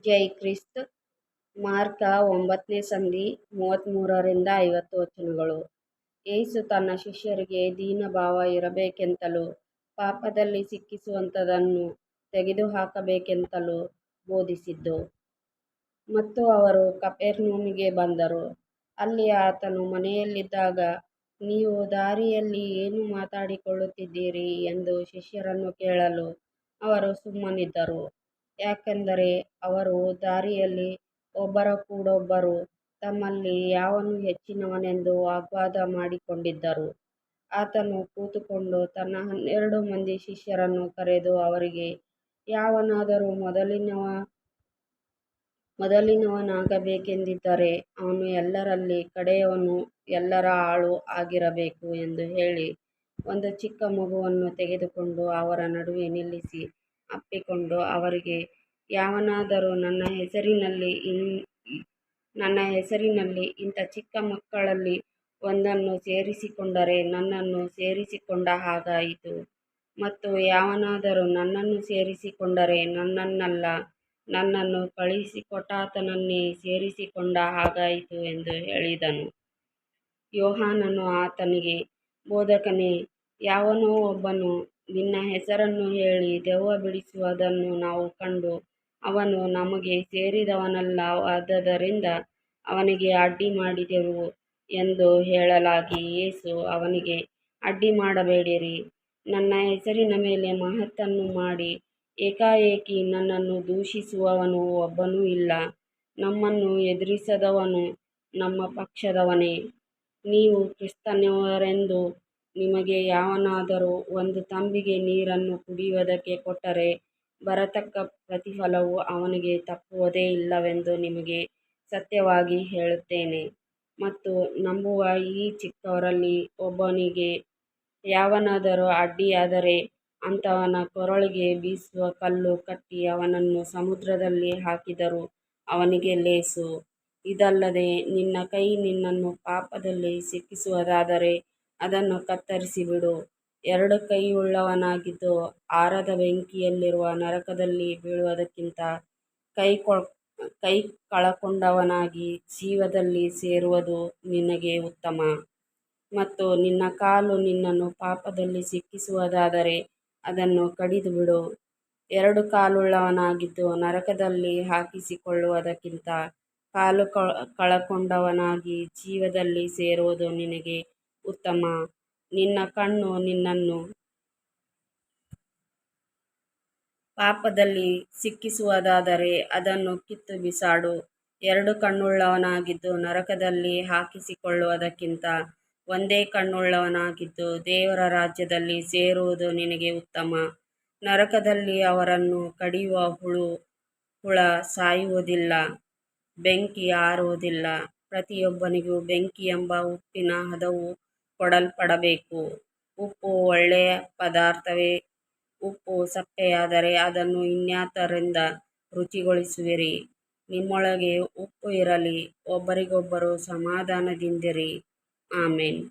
ಜೈ Christ mark ಒಂಬತ್ತನೇ ಸಂಧಿ ಮೂವತ್ತ್ಮೂರರಿಂದ ಐವತ್ತು ವಚನಗಳು ಏಸು ತನ್ನ ಶಿಷ್ಯರಿಗೆ ದೀನಭಾವ ಇರಬೇಕೆಂತಲೂ ಪಾಪದಲ್ಲಿ ಸಿಕ್ಕಿಸುವಂಥದನ್ನು ತೆಗೆದುಹಾಕಬೇಕೆಂತಲೂ ಬೋಧಿಸಿದ್ದು. ಮತ್ತು ಅವರು ಕಪೆರ್ನೌಮಿಗೆ ಬಂದರು. ಅಲ್ಲಿ ಆತನು ಮನೆಯಲ್ಲಿದ್ದಾಗ, ನೀವು ದಾರಿಯಲ್ಲಿ ಏನು ಮಾತಾಡಿಕೊಳ್ಳುತ್ತಿದ್ದೀರಿ ಎಂದು ಶಿಷ್ಯರನ್ನು ಕೇಳಲು ಅವರು ಸುಮ್ಮನಿದ್ದರು. ಯಾಕಂದರೆ ಅವರು ದಾರಿಯಲ್ಲಿ ಒಬ್ಬರ ಕೂಡೊಬ್ಬರು ತಮ್ಮಲ್ಲಿ ಯಾವನು ಹೆಚ್ಚಿನವನೆಂದು ವಾಗ್ವಾದ ಮಾಡಿಕೊಂಡಿದ್ದರು. ಆತನು ಕೂತುಕೊಂಡು ತನ್ನ ಹನ್ನೆರಡು ಮಂದಿ ಶಿಷ್ಯರನ್ನು ಕರೆದು ಅವರಿಗೆ, ಯಾವನಾದರೂ ಮೊದಲಿನವ ಮೊದಲಿನವನಾಗಬೇಕೆಂದಿದ್ದರೆ ಅವನು ಎಲ್ಲರಲ್ಲಿ ಕಡೆಯವನು ಎಲ್ಲರ ಆಳು ಆಗಿರಬೇಕು ಎಂದು ಹೇಳಿ, ಒಂದು ಚಿಕ್ಕ ಮಗುವನ್ನು ತೆಗೆದುಕೊಂಡು ಅವರ ನಡುವೆ ನಿಲ್ಲಿಸಿ ಅಪ್ಪಿಕೊಂಡು ಅವರಿಗೆ, ಯಾವನಾದರೂ ನನ್ನ ಹೆಸರಿನಲ್ಲಿ ನನ್ನ ಹೆಸರಿನಲ್ಲಿ ಇಂಥ ಚಿಕ್ಕ ಮಕ್ಕಳಲ್ಲಿ ಒಂದನ್ನು ಸೇರಿಸಿಕೊಂಡರೆ ನನ್ನನ್ನು ಸೇರಿಸಿಕೊಂಡ ಹಾಗಾಯಿತು. ಮತ್ತು ಯಾವನಾದರೂ ನನ್ನನ್ನು ಸೇರಿಸಿಕೊಂಡರೆ ನನ್ನನ್ನಲ್ಲ, ನನ್ನನ್ನು ಕಳುಹಿಸಿಕೊಟ್ಟಾತನನ್ನೇ ಸೇರಿಸಿಕೊಂಡ ಹಾಗಾಯಿತು ಎಂದು ಹೇಳಿದನು. ಯೋಹಾನನು ಆತನಿಗೆ, ಬೋಧಕನೇ, ಯಾವನೋ ಒಬ್ಬನು ನಿನ್ನ ಹೆಸರನ್ನು ಹೇಳಿ ದೆವ್ವ ಬಿಡಿಸುವುದನ್ನು ನಾವು ಕಂಡು, ಅವನು ನಮಗೆ ಸೇರಿದವನಲ್ಲವಾದ್ದರಿಂದ ಅವನಿಗೆ ಅಡ್ಡಿ ಮಾಡಿದೆವು ಎಂದು ಹೇಳಲಾಗಿ, ಯೇಸು ಅವನಿಗೆ, ಅಡ್ಡಿ ಮಾಡಬೇಡಿರಿ ನನ್ನ ಹೆಸರಿನ ಮೇಲೆ ಮಹತ್ತನ್ನು ಮಾಡಿ ಏಕಾಏಕಿ ನನ್ನನ್ನು ದೂಷಿಸುವವನು ಒಬ್ಬನೂ ಇಲ್ಲ. ನಮ್ಮನ್ನು ಎದುರಿಸದವನು ನಮ್ಮ ಪಕ್ಷದವನೇ. ನೀವು ಕ್ರಿಸ್ತನವರೆಂದು ನಿಮಗೆ ಯಾವನಾದರೂ ಒಂದು ತಂಬಿಗೆ ನೀರನ್ನು ಕುಡಿಯುವುದಕ್ಕೆ ಕೊಟ್ಟರೆ, ಬರತಕ್ಕ ಪ್ರತಿಫಲವು ಅವನಿಗೆ ತಪ್ಪುವುದೇ ಇಲ್ಲವೆಂದು ನಿಮಗೆ ಸತ್ಯವಾಗಿ ಹೇಳುತ್ತೇನೆ. ಮತ್ತು ನಂಬುವ ಈ ಚಿಕ್ಕವರಲ್ಲಿ ಒಬ್ಬನಿಗೆ ಯಾವನಾದರೂ ಅಡ್ಡಿಯಾದರೆ, ಅಂಥವನ ಕೊರಳಿಗೆ ಬೀಸುವ ಕಲ್ಲು ಕಟ್ಟಿ ಅವನನ್ನು ಸಮುದ್ರದಲ್ಲಿ ಹಾಕಿದರೂ ಅವನಿಗೆ ಲೇಸು. ಇದಲ್ಲದೆ ನಿನ್ನ ಕೈ ನಿನ್ನನ್ನು ಪಾಪದಲ್ಲಿ ಸಿಕ್ಕಿಸುವುದಾದರೆ ಅದನ್ನು ಕತ್ತರಿಸಿಬಿಡು. ಎರಡು ಕೈಯುಳ್ಳವನಾಗಿದ್ದು ಆರದ ಬೆಂಕಿಯಲ್ಲಿರುವ ನರಕದಲ್ಲಿ ಬೀಳುವುದಕ್ಕಿಂತ ಕೈ ಕಳಕೊಂಡವನಾಗಿ ಜೀವದಲ್ಲಿ ಸೇರುವುದು ನಿನಗೆ ಉತ್ತಮ. ಮತ್ತು ನಿನ್ನ ಕಾಲು ನಿನ್ನನ್ನು ಪಾಪದಲ್ಲಿ ಸಿಕ್ಕಿಸುವುದಾದರೆ ಅದನ್ನು ಕಡಿದು ಬಿಡು ಎರಡು ಕಾಲುಳ್ಳವನಾಗಿದ್ದು ನರಕದಲ್ಲಿ ಹಾಕಿಸಿಕೊಳ್ಳುವುದಕ್ಕಿಂತ ಕಾಲು ಕಳಕೊಂಡವನಾಗಿ ಜೀವದಲ್ಲಿ ಸೇರುವುದು ನಿನಗೆ ಉತ್ತಮ. ನಿನ್ನ ಕಣ್ಣು ನಿನ್ನನ್ನು ಪಾಪದಲ್ಲಿ ಸಿಕ್ಕಿಸುವುದಾದರೆ ಅದನ್ನು ಕಿತ್ತು ಬಿಸಾಡು. ಎರಡು ಕಣ್ಣುಳ್ಳವನಾಗಿದ್ದು ನರಕದಲ್ಲಿ ಹಾಕಿಸಿಕೊಳ್ಳುವುದಕ್ಕಿಂತ ಒಂದೇ ಕಣ್ಣುಳ್ಳವನಾಗಿದ್ದು ದೇವರ ರಾಜ್ಯದಲ್ಲಿ ಸೇರುವುದು ನಿನಗೆ ಉತ್ತಮ. ನರಕದಲ್ಲಿ ಅವರನ್ನು ಕಡಿಯುವ ಹುಳು ಹುಳ ಸಾಯುವುದಿಲ್ಲ, ಬೆಂಕಿ ಆರುವುದಿಲ್ಲ. ಪ್ರತಿಯೊಬ್ಬನಿಗೂ ಬೆಂಕಿ ಎಂಬ ಉಪ್ಪಿನ ಹದವು ಕೊಡಲ್ಪಡಬೇಕು. ಉಪ್ಪು ಒಳ್ಳೆಯ ಪದಾರ್ಥವೇ. ಉಪ್ಪು ಸಪ್ಪೆಯಾದರೆ ಅದನ್ನು ಇನ್ಯಾತರಿಂದ ರುಚಿಗೊಳಿಸುವಿರಿ. ನಿಮ್ಮೊಳಗೆ ಉಪ್ಪು ಇರಲಿ, ಒಬ್ಬರಿಗೊಬ್ಬರು ಸಮಾಧಾನದಿಂದಿರಿ. ಆಮೆನ್.